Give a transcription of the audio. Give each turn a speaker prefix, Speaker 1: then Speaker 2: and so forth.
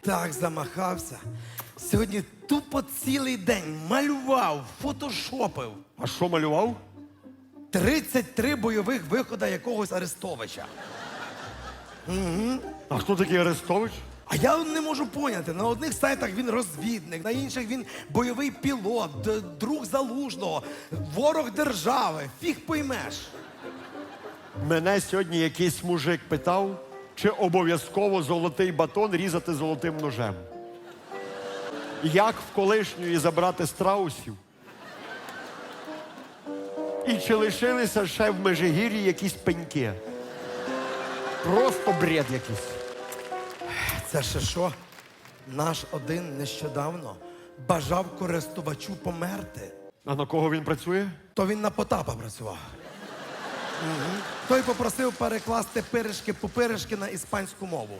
Speaker 1: Так замахався. Сьогодні тупо цілий день малював, фотошопив.
Speaker 2: А що малював?
Speaker 1: 33 бойових вихода якогось Арестовича.
Speaker 2: А хто такий Арестович?
Speaker 1: А я не можу поняти. На одних сайтах він розвідник, на інших він бойовий пілот, д- друг залужного, ворог держави. Фіг поймеш.
Speaker 2: Мене сьогодні якийсь мужик питав, чи обов'язково золотий батон різати золотим ножем. Як в колишньої забрати страусів? І чи лишилися ще в Межигір'ї якісь пеньки? Просто бред якийсь.
Speaker 1: Це ще що? Наш один нещодавно бажав користувачу померти.
Speaker 2: А на кого він працює?
Speaker 1: То він на Потапа працював. Той попросив перекласти пиришки пупиришки на іспанську мову.